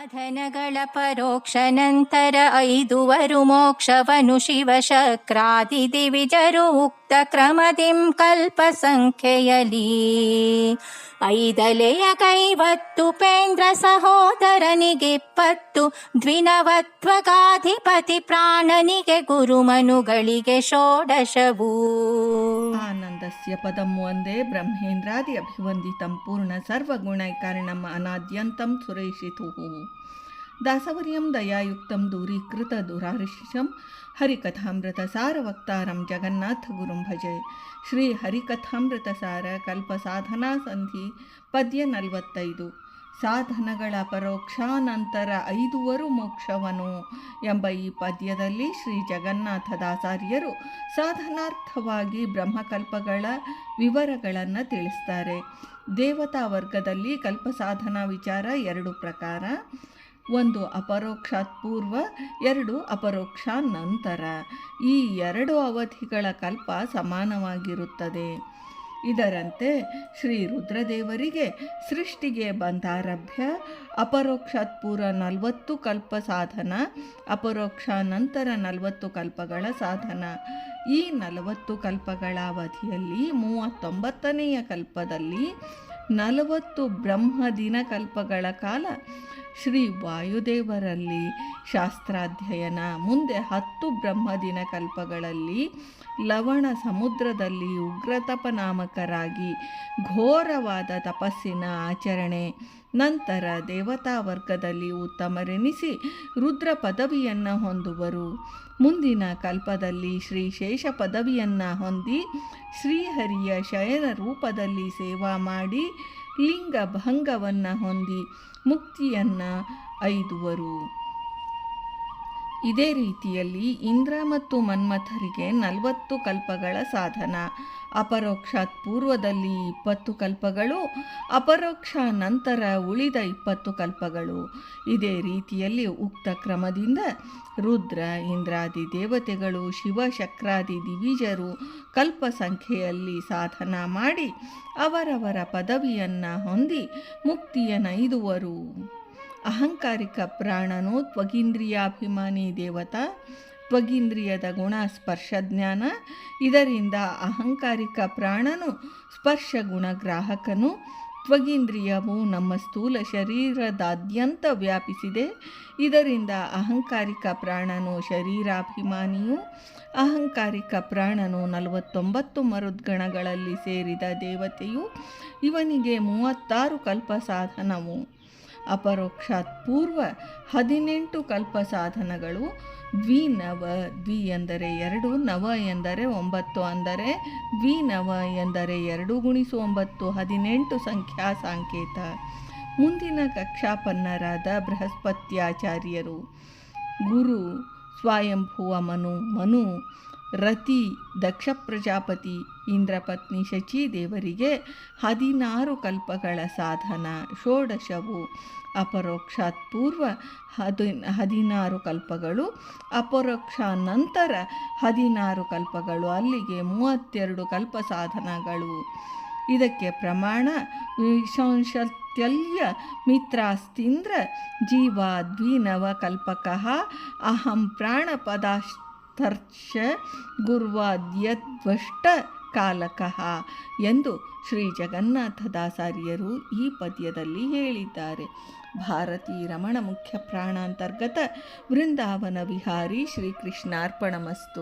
ಸಾಧನಗಳ ಪರೋಕ್ಷ ನಂತರ ಐದುವರು ಮೋಕ್ಷವನು ಶಿವಶಕ್ರಾದಿ ದಿವಿಜರು ಉಕ್ತ ಕ್ರಮದಿಂ ಕಲ್ಪ ಸಂಖ್ಯೆಯಲಿ ಐದಲೆಯ ಕೈವತ್ತು ಪೇಂದ್ರ ಸಹೋದರನಿಗಿಪ್ಪತ್ತು ದ್ವಿನವತ್ವಗಾಧಿಪತಿ ಪ್ರಾಣನಿಗೆ ಗುರುಮನುಗಳಿಗೆ ಷೋಡಶವು. ಆನಂದಸ್ಯ ಪದಂ ಒಂದೇ ಬ್ರಹ್ಮೇಂದ್ರಾದಿ ಅಭಿವಂದಿತಂ ಪೂರ್ಣ ಸರ್ವಗುಣೈಕಾರಣಂ ಅನಾದ್ಯಂತಂ ಸುರೇಶಿತುಃ. ದಾಸವರ್ಯಂ ದಯಾಯುಕ್ತಂ ದೂರೀಕೃತ ದುರಾರಿಶಿಷಂ ಹರಿಕಥಾಮೃತ ಸಾರವಕ್ತಾರಂ ಜಗನ್ನಾಥ ಗುರುಂ ಭಜೆ. ಶ್ರೀ ಹರಿಕಥಾಮೃತ ಸಾರ ಕಲ್ಪ ಸಾಧನಾ ಸಂಧಿ ಪದ್ಯ ನಲವತ್ತೈದು. ಸಾಧನಗಳ ಪರೋಕ್ಷಾನಂತರ ಐದುವರು ಮೋಕ್ಷವನು ಎಂಬ ಈ ಪದ್ಯದಲ್ಲಿ ಶ್ರೀ ಜಗನ್ನಾಥದಾಚಾರ್ಯರು ಸಾಧನಾರ್ಥವಾಗಿ ಬ್ರಹ್ಮಕಲ್ಪಗಳ ವಿವರಗಳನ್ನು ತಿಳಿಸ್ತಾರೆ. ದೇವತಾ ವರ್ಗದಲ್ಲಿ ಕಲ್ಪ ಸಾಧನಾ ವಿಚಾರ ಎರಡು ಪ್ರಕಾರ, ಒಂದು ಅಪರೋಕ್ಷಾತ್ ಪೂರ್ವ, ಎರಡು ಅಪರೋಕ್ಷ ನಂತರ ಈ ಎರಡು ಅವಧಿಗಳ ಕಲ್ಪ ಸಮಾನವಾಗಿರುತ್ತದೆ. ಇದರಂತೆ ಶ್ರೀ ರುದ್ರದೇವರಿಗೆ ಸೃಷ್ಟಿಗೆ ಬಂದಾರಭ್ಯ ಅಪರೋಕ್ಷಾತ್ ಪೂರ್ವ ನಲವತ್ತು ಕಲ್ಪ ಸಾಧನ, ಅಪರೋಕ್ಷ ನಂತರ ನಲವತ್ತು ಕಲ್ಪಗಳ ಸಾಧನ. ಈ ನಲವತ್ತು ಕಲ್ಪಗಳ ಅವಧಿಯಲ್ಲಿ ಮೂವತ್ತೊಂಬತ್ತನೆಯ ಕಲ್ಪದಲ್ಲಿ ನಲವತ್ತು ಬ್ರಹ್ಮ ದಿನ ಕಲ್ಪಗಳ ಕಾಲ ಶ್ರೀ ವಾಯುದೇವರಲ್ಲಿ ಶಾಸ್ತ್ರಾಧ್ಯಯನ. ಮುಂದೆ ಹತ್ತು ಬ್ರಹ್ಮದಿನ ಕಲ್ಪಗಳಲ್ಲಿ ಲವಣ ಸಮುದ್ರದಲ್ಲಿ ಉಗ್ರತಪ ನಾಮಕರಾಗಿ ಘೋರವಾದ ತಪಸ್ಸಿನ ಆಚರಣೆ. ನಂತರ ದೇವತಾ ವರ್ಗದಲ್ಲಿ ಉತ್ತಮರೆನಿಸಿ ರುದ್ರ ಪದವಿಯನ್ನು ಹೊಂದುವರು. ಮುಂದಿನ ಕಲ್ಪದಲ್ಲಿ ಶ್ರೀ ಶೇಷ ಪದವಿಯನ್ನು ಹೊಂದಿ ಶ್ರೀಹರಿಯ ಶಯನ ರೂಪದಲ್ಲಿ ಸೇವಾ ಮಾಡಿ ಲಿಂಗ ಭಂಗವನ್ನು ಹೊಂದಿ ಮುಕ್ತಿಯನ್ನು ಐದುವರು. ಇದೇ ರೀತಿಯಲ್ಲಿ ಇಂದ್ರ ಮತ್ತು ಮನ್ಮಥರಿಗೆ ನಲವತ್ತು ಕಲ್ಪಗಳ ಸಾಧನ. ಅಪರೋಕ್ಷಾತ್ ಪೂರ್ವದಲ್ಲಿ ಇಪ್ಪತ್ತು ಕಲ್ಪಗಳು, ಅಪರೋಕ್ಷ ನಂತರ ಉಳಿದ ಇಪ್ಪತ್ತು ಕಲ್ಪಗಳು. ಇದೇ ರೀತಿಯಲ್ಲಿ ಉಕ್ತ ಕ್ರಮದಿಂದ ರುದ್ರ, ಇಂದ್ರಾದಿ ದೇವತೆಗಳು ಶಿವಶಕ್ರಾದಿ ದಿವಿಜರು ಕಲ್ಪ ಸಂಖ್ಯೆಯಲ್ಲಿ ಸಾಧನ ಮಾಡಿ ಅವರವರ ಪದವಿಯನ್ನು ಹೊಂದಿ ಮುಕ್ತಿಯನ್ನೈದುವರು ಅಹಂಕಾರಿಕ ಪ್ರಾಣನು ತ್ವಗೀಂದ್ರಿಯಾಭಿಮಾನಿ ದೇವತಾ, ತ್ವಗೀಂದ್ರಿಯದ ಗುಣ ಸ್ಪರ್ಶಜ್ಞಾನ ಇದರಿಂದ ಅಹಂಕಾರಿಕ ಪ್ರಾಣನು ಸ್ಪರ್ಶ ಗುಣಗ್ರಾಹಕನು ತ್ವಗೀಂದ್ರಿಯವು ನಮ್ಮ ಸ್ಥೂಲ ಶರೀರದಾದ್ಯಂತ ವ್ಯಾಪಿಸಿದೆ, ಇದರಿಂದ ಅಹಂಕಾರಿಕ ಪ್ರಾಣನು ಶರೀರಾಭಿಮಾನಿಯು, ಅಹಂಕಾರಿಕ ಪ್ರಾಣನು ನಲವತ್ತೊಂಬತ್ತು ಮರುದ್ಗಣಗಳಲ್ಲಿ ಸೇರಿದ ದೇವತೆಯು, ಇವನಿಗೆ ಮೂವತ್ತಾರು ಕಲ್ಪ ಸಾಧನವು ಅಪರೋಕ್ಷಾತ್ ಪೂರ್ವ ಹದಿನೆಂಟು ಕಲ್ಪ ಸಾಧನಗಳು ದ್ವಿನವ ದ್ವಿ ಎಂದರೆ ಎರಡು, ನವ ಎಂದರೆ ಒಂಬತ್ತು ಅಂದರೆ ದ್ವಿನವ ಎಂದರೆ ಎರಡು ಗುಣಿಸು ಒಂಬತ್ತು, ಹದಿನೆಂಟು ಸಂಖ್ಯಾ ಸಾಂಕೇತ. ಮುಂದಿನ ಕಕ್ಷಾಪನ್ನರಾದ ಬೃಹಸ್ಪತ್ಯಾಚಾರ್ಯರು, ಗುರು, ಸ್ವಯಂಭುವ ಮನು ಮನು ರತಿ ದಕ್ಷ ಪ್ರಜಾಪತಿ ಇಂದ್ರಪತ್ನಿ ಶಚಿದೇವರಿಗೆ ಹದಿನಾರು ಕಲ್ಪಗಳ ಸಾಧನ ಷೋಡಶವು. ಅಪರೋಕ್ಷಾತ್ ಪೂರ್ವ ಹದಿ ಹದಿನಾರು ಕಲ್ಪಗಳು. ಅಪರೋಕ್ಷ ನಂತರ ಹದಿನಾರು ಕಲ್ಪಗಳು. ಅಲ್ಲಿಗೆ ಮೂವತ್ತೆರಡು ಕಲ್ಪ ಸಾಧನಗಳು. ಇದಕ್ಕೆ ಪ್ರಮಾಣ ವಿಶಂಶತ್ಯಲ್ಯ ಮಿತ್ರಾಸ್ತೀಂದ್ರ ಜೀವ ದ್ವಿನವ ಕಲ್ಪಕಃ ಅಹಂ ಪ್ರಾಣಪದಾಸ್ತರ್ಶ ಗುರ್ವಾದ್ಯದ್ವಷ್ಟ ಕಾಲಕಃ ಎಂದು ಶ್ರೀ ಜಗನ್ನಾಥದಾಸಾರ್ಯರು ಈ ಪದ್ಯದಲ್ಲಿ ಹೇಳಿದ್ದಾರೆ. ಭಾರತೀ ರಮಣ ಮುಖ್ಯ ಪ್ರಾಣಾಂತರ್ಗತ ವೃಂದಾವನ ವಿಹಾರಿ ಶ್ರೀಕೃಷ್ಣಾರ್ಪಣಮಸ್ತು.